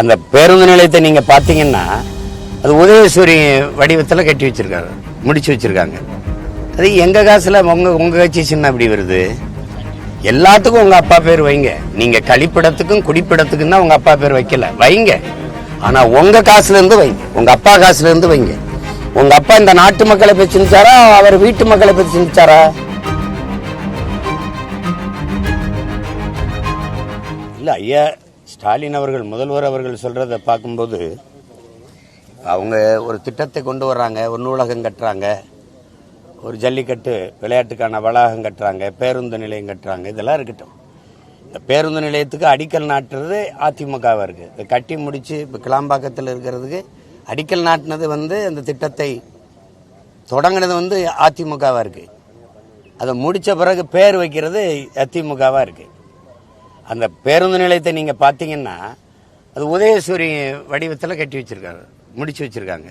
அந்த பேருந்து நிலையத்தை நீங்கள் பார்த்தீங்கன்னா அது உதயசூரி வடிவத்தில் கட்டி வச்சுருக்காங்க முடிச்சு வச்சுருக்காங்க. அது எங்கள் காசில் உங்கள் உங்கள் கட்சி சின்ன அப்படி வருது? எல்லாத்துக்கும் உங்கள் அப்பா பேர் வைங்க. நீங்கள் கழிப்பிடத்துக்கும் குடிப்பிடத்துக்கும் தான் உங்கள் அப்பா பேர் வைக்கல. வைங்க. ஆனால் உங்கள் காசுலேருந்து வைங்க. உங்கள் அப்பா காசுலேருந்து வைங்க. உங்கள் அப்பா இந்த நாட்டு மக்களை பற்றி சிந்திச்சாரா? அவர் வீட்டு மக்களை பற்றி சிந்திச்சாரா? இல்லை ஐயா ஸ்டாலின் அவர்கள் முதல்வர் அவர்கள் சொல்கிறத பார்க்கும்போது அவங்க ஒரு திட்டத்தை கொண்டு வர்றாங்க ஒரு நூலகம் கட்டுறாங்க ஒரு ஜல்லிக்கட்டு விளையாட்டுக்கான வளாகம் கட்டுறாங்க பேருந்து நிலையம் கட்டுறாங்க இதெல்லாம் இருக்கட்டும். இந்த பேருந்து நிலையத்துக்கு அடிக்கல் நாட்டுறது அதிமுகவாக இருக்குது இதை கட்டி முடித்து இப்போ கிளாம்பாக்கத்தில் இருக்கிறதுக்கு அடிக்கல் நாட்டினது வந்து அந்த திட்டத்தை தொடங்கினது வந்து அதிமுகவாக இருக்குது அதை முடித்த பிறகு பேர் வைக்கிறது அதிமுகவாக இருக்குது அந்த பேருந்து நிலையத்தை நீங்கள் பார்த்தீங்கன்னா அது உதயசூரி வடிவத்தில் கட்டி வச்சுருக்காங்க முடிச்சு வச்சுருக்காங்க.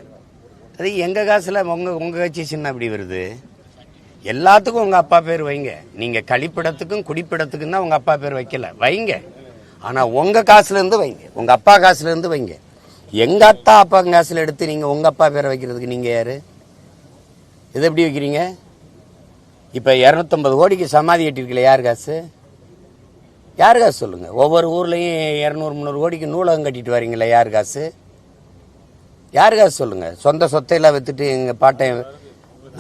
அது எங்கள் காசில் உங்கள் உங்கள் கட்சி சின்ன அப்படி வருது? எல்லாத்துக்கும் உங்கள் அப்பா பேர் வைங்க. நீங்கள் கழிப்பிடத்துக்கும் குடிப்பிடத்துக்கும் தான் உங்கள் அப்பா பேர் வைக்கல. வைங்க. ஆனால் உங்கள் காசுலேருந்து வைங்க. உங்கள் அப்பா காசுலேருந்து வைங்க. எங்கள் அத்தா அப்பா காசில் எடுத்து நீங்கள் உங்கள் அப்பா பேரை வைக்கிறதுக்கு நீங்கள் யார்? இது எப்படி வைக்கிறீங்க? இப்போ இரநூத்தம்பது கோடிக்கு சமாதி கட்டியிருக்கல யார் காசு? யார் காசு சொல்லுங்கள் ஒவ்வொரு ஊர்லேயும் இரநூறு முந்நூறு கோடிக்கு நூலகம் கட்டிட்டு வரீங்களே யார் காசு? யார் காசு சொல்லுங்கள் சொந்த சொத்தையெல்லாம் வித்துட்டு எங்கள் பாட்டை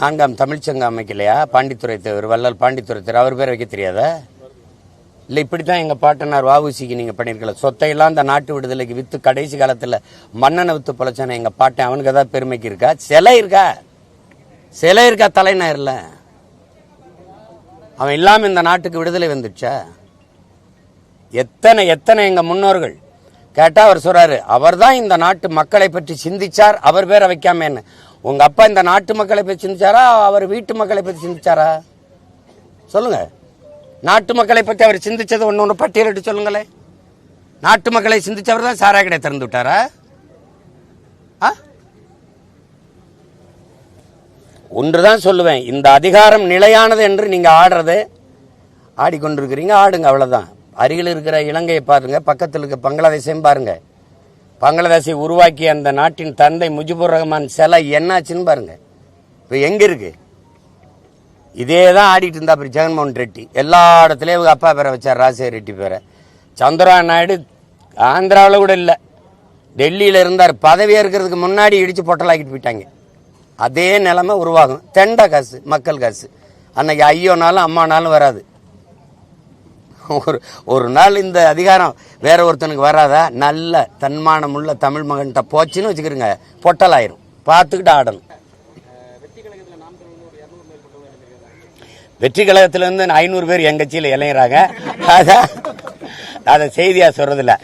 நான்காம் தமிழ்ச்சங்கம் அமைக்கலையா? பாண்டித்துறை தேவர் வள்ளல் பாண்டித்துறை தேவர் அவர் பேர் வைக்க தெரியாதா? இல்லை இப்படி தான் எங்கள் பாட்டனார் வாவுசிக்கு நீங்கள் பண்ணியிருக்கல சொத்தையெல்லாம் அந்த நாட்டு விடுதலைக்கு விற்று கடைசி காலத்தில் மன்னனை விற்று பொழைச்சானே எங்கள் பாட்டன் அவனுக்கு ஏதாவது பெருமைக்கு இருக்கா? சிலை இருக்கா? சிலை இருக்கா தலைநாயர்ல? அவன் இல்லாமல் இந்த நாட்டுக்கு விடுதலை வந்துடுச்சா? எத்தனை எத்தனை எங்கள் முன்னோர்கள்? கேட்டால் அவர் சொல்கிறாரு அவர் தான் இந்த நாட்டு மக்களை பற்றி சிந்திச்சார் அவர் பேரை வைக்காமேன்னு. உங்கள் அப்பா இந்த நாட்டு மக்களை பற்றி சிந்திச்சாரா அவர் வீட்டு மக்களை பற்றி சிந்திச்சாரா? சொல்லுங்கள் நாட்டு மக்களை பற்றி அவர் சிந்திச்சது ஒன்று ஒன்று பட்டியலிட்டு சொல்லுங்களேன். நாட்டு மக்களை சிந்திச்சவர் தான் சாராய கடை திறந்து விட்டாரா? ஆ? ஒன்றுதான் சொல்லுவேன் இந்த அதிகாரம் நிலையானது என்று நீங்கள் ஆடுறது ஆடிக்கொண்டிருக்கிறீங்க ஆடுங்க அவ்வளோதான் அருகில் இருக்கிற இலங்கையை பாருங்க பக்கத்தில் இருக்க பங்களாதேஷையும் பாருங்க. பங்களாதேஷை உருவாக்கிய அந்த நாட்டின் தந்தை முஜிபுர் ரஹ்மான் சிலை என்னாச்சுன்னு பாருங்க. இப்போ எங்க இருக்கு? இதே தான் ஆடிட்டு இருந்தா அப்புறம் ஜெகன்மோகன் ரெட்டி. எல்லா இடத்துலையும் இவங்க அப்பா பேரை வச்சார் ராஜசேகர் ரெட்டி பேரை. சந்திரா நாயுடு ஆந்திராவில் கூட இல்லை. டெல்லியில் இருந்தார். பதவியாக இருக்கிறதுக்கு முன்னாடி இடித்து பொட்டலாக்கிட்டு போயிட்டாங்க. அதே நிலமை உருவாகும். தெண்டை காசு மக்கள் காசு. அன்னைக்கு ஐயோனாலும் அம்மானாலும் வராது. ஒரு ஒரு நாள் இந்த அதிகாரம் வேற ஒருத்தனுக்கு வராதா? நல்ல தன்மானமுள்ள தமிழ் மகன்கிட்ட போச்சுன்னு வச்சுக்கிறோங்க பொட்டலாயிரும். பார்த்துக்கிட்டு ஆடணும். வெற்றி கழகத்திலேருந்து ஐநூறு பேர் என் கட்சியில் இளைஞராங்க அதான் அதை செய்தியா சொல்றதில்ல.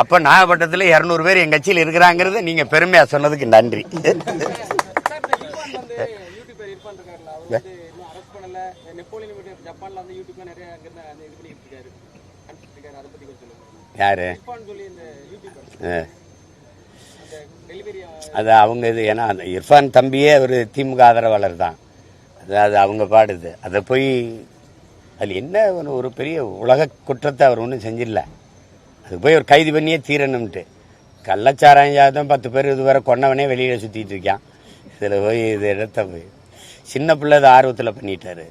அப்போ நாகப்பட்டினத்தில் இரநூறு பேர் என் கட்சியில் இருக்கிறாங்கிறது நீங்கள் பெருமையாக சொன்னதுக்கு நன்றி. நெப்போலியன் ஜப்பான்ல வந்து யூடியூப்ல நிறைய அங்க இருந்து அந்த இது பண்ணிட்டு இருக்காரு அனுப்பிட்டு இருக்காரு அதை பத்தி கொஞ்சம் சொல்லுங்க. யாரு? சொல்லி இந்த டெலிவரி அது அவங்க இது ஏன்னா அந்த இர்ஃபான் தம்பியே ஒரு திமுக ஆதரவாளர் தான். அது அது அவங்க பாடுது. அதை போய் அதில் என்ன ஒரு- பெரிய உலக குற்றத்தை அவர் ஒன்றும் செஞ்சிடல. அது போய் ஒரு கைது பண்ணியே தீரணும்ட்டு கள்ளச்சாராயம் ஜாதம் பத்து பேர் இதுவரை கொன்னவனே வெளியில் சுற்றிட்டு இருக்கான். இதில் போய் இது இடத்த போய். சின்ன பிள்ளை இது ஆர்வத்தில் பண்ணிட்டாரு.